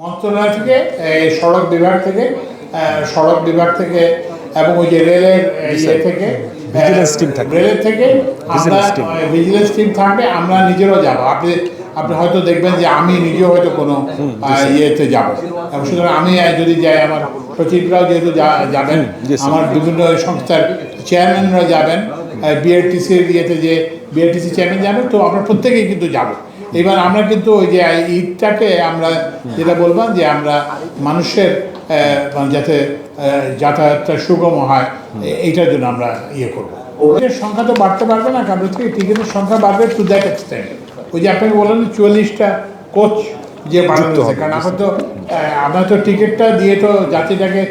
মন্ত্রণালয় থেকে এই সড়ক বিভাগ থেকে সড়ক বিভাগ থেকে এবং ওই যে রেলের ইয়ে থেকে থাকবে। রেলের থেকে ভিজিলেন্স টিম থাকবে আমরা নিজেরও যাব। আপনি আপনি হয়তো দেখবেন যে আমি নিজেও হয়তো কোনো ইয়েতে যাব। এবং সুতরাং আমি যদি যাই আমার সচিবরাও যেহেতু যাবেন আমার বিভিন্ন সংস্থার চেয়ারম্যানরা যাবেন বিআরটিসির ইয়েতে যে বিআরটিসি চেয়ারম্যান যাবেন তো আমরা প্রত্যেকেই কিন্তু যাব। এবার আমরা কিন্তু ওই যে ঈদটাকে আমরা যেটা বললাম যে আমরা মানুষের মানে যাতে যাতায়াতটা সুগম হয় এইটার জন্য আমরা ইয়ে করব। ওদের সংখ্যা তো বাড়তে পারবে না কারণ হচ্ছে টিকিটের সংখ্যা বাড়বে টু দ্যাট এক্সটেন্ট ওই যে আপনাকে বললাম চুয়াল্লিশটা কোচ যে বাড়ানো কারণ আমরা তো আমরা তো টিকিটটা দিয়ে তো যাত্রীটাকে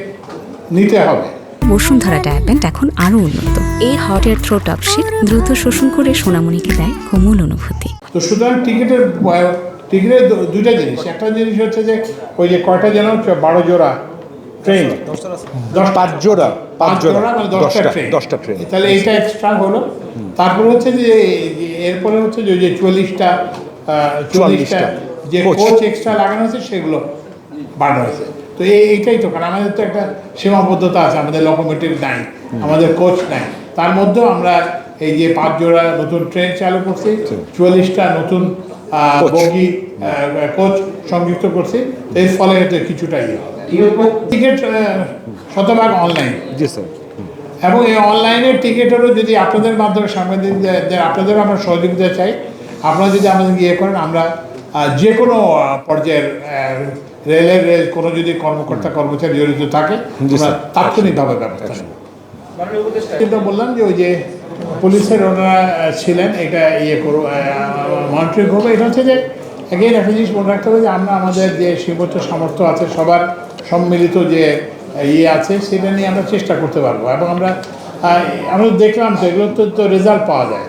নিতে হবে। বসুন্ধরা ডায়াপেন্ট এখন আরও উন্নত। এই হট এয়ার থ্রো টপশিট দ্রুত শোষণ করে সোনামণিকে দেয় কোমল অনুভূতি। তো সুতরাং টিকিটের টিকিটের দুইটা জিনিস। একটা জিনিস হচ্ছে যে ওই যে কয়টা যেন হচ্ছে বারো জোড়া ট্রেন দশ পাঁচ জোড়া পাঁচ জোড়া মানে দশটা ট্রেন দশটা ট্রেন তাহলে এইটা এক্সট্রা হলো। তারপরে হচ্ছে যে এরপরে হচ্ছে যে ওই যে চুয়াল্লিশটা চুয়াল্লিশটা 44 যে কোচ। কোচ এক্সট্রা লাগানো হয়েছে সেগুলো বাড়ানো হয়েছে। তো এই এইটাই তো কারণ আমাদের তো একটা সীমাবদ্ধতা আছে আমাদের লকোমোটিভ নাই আমাদের কোচ নাই। তার মধ্যেও আমরা এই যে পাঁচ জোড়া নতুন ট্রেন চালু করছি চুয়াল্লিশটা নতুন। বগি কোচ সংযুক্ত করছি। এর ফলে হয়তো কিছুটা ইয়ে। টিকিট শতভাগ অনলাইন জি স্যার। এবং এই অনলাইনের টিকিটেরও যদি আপনাদের মাধ্যমে সাংবাদিকদের আপনাদেরও আমরা সহযোগিতা চাই আপনারা যদি আমাদের ইয়ে করেন আমরা যে কোনো পর্যায়ের রেলের রেল কোনো যদি কর্মকর্তা কর্মচারী জড়িত থাকে। তাৎক্ষণিকভাবে ব্যবস্থা নেব। কিন্তু বললাম যে ওই যে পুলিশের ওনারা ছিলেন এটা ইয়ে করো মনিটরিং করব। এটা হচ্ছে যে এগেইন একটা জিনিস মনে রাখতে হবে যে আমরা আমাদের যে সীমিত সামর্থ্য আছে সবার সম্মিলিত যে ইয়ে আছে সেটা নিয়ে আমরা চেষ্টা করতে পারব। এবং আমরা আমরা দেখলাম তো এগুলো তো তো রেজাল্ট পাওয়া যায়।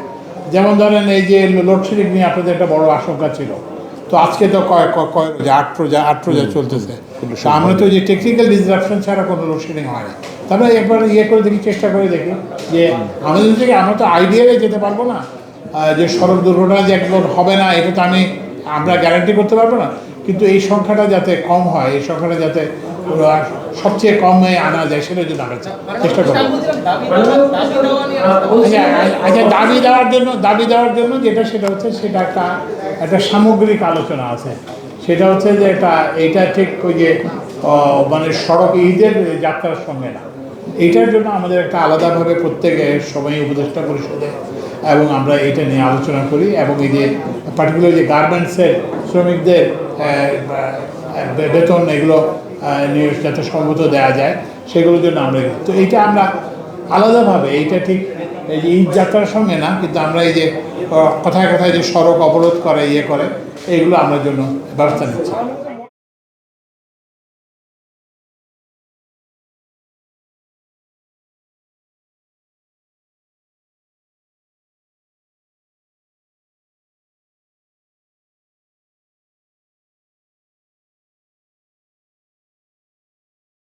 যেমন ধরেন এই যে লোডশেডিং নিয়ে আপনাদের একটা বড় আশঙ্কা ছিল। তো আজকে তো কয় কয়- রোজা আট রোজা আট রোজা চলতেছে। আমরা তো যে টেকনিক্যাল ডিসরাপশন ছাড়া কোনো লোডশেডিং হয় না। তারপরে একবার ইয়ে করে দেখি চেষ্টা করে দেখি যে আমাদের থেকে আমরা তো আইডিয়ালে যেতে পারব না। যে সড়ক দুর্ঘটনা যে একবার হবে না এটা তো আমি আমরা গ্যারান্টি করতে পারব না। কিন্তু এই সংখ্যাটা যাতে কম হয়, এই সংখ্যাটা যাতে সবচেয়ে কমে আনা যায়, সেটার জন্য আমরা চেষ্টা করব। আচ্ছা আচ্ছা দাবি দেওয়ার জন্য, দাবি দেওয়ার জন্য যেটা সেটা হচ্ছে, সেটা একটা একটা সামগ্রিক আলোচনা আছে। সেটা হচ্ছে যে এটা এটা ঠিক ওই যে মানে সড়ক ঈদের যাত্রার সঙ্গে না। এইটার জন্য আমাদের একটা আলাদাভাবে প্রত্যেকে সবাই উপদেষ্টা পরিষদে এবং আমরা এটা নিয়ে আলোচনা করি এবং এই যে পার্টিকুলার যে গার্মেন্টসের শ্রমিকদের বেতন এগুলো নিয়ে যাতে সম্মত দেওয়া যায়, সেগুলোর জন্য আমরা তো এইটা আমরা আলাদাভাবে, এইটা ঠিক এই ঈদ যাত্রার সঙ্গে না, কিন্তু আমরা এই যে কথায় কথায় যে সড়ক অবরোধ করে ইয়ে করে, এইগুলো আমরা জন্য ব্যবস্থা নিচ্ছি।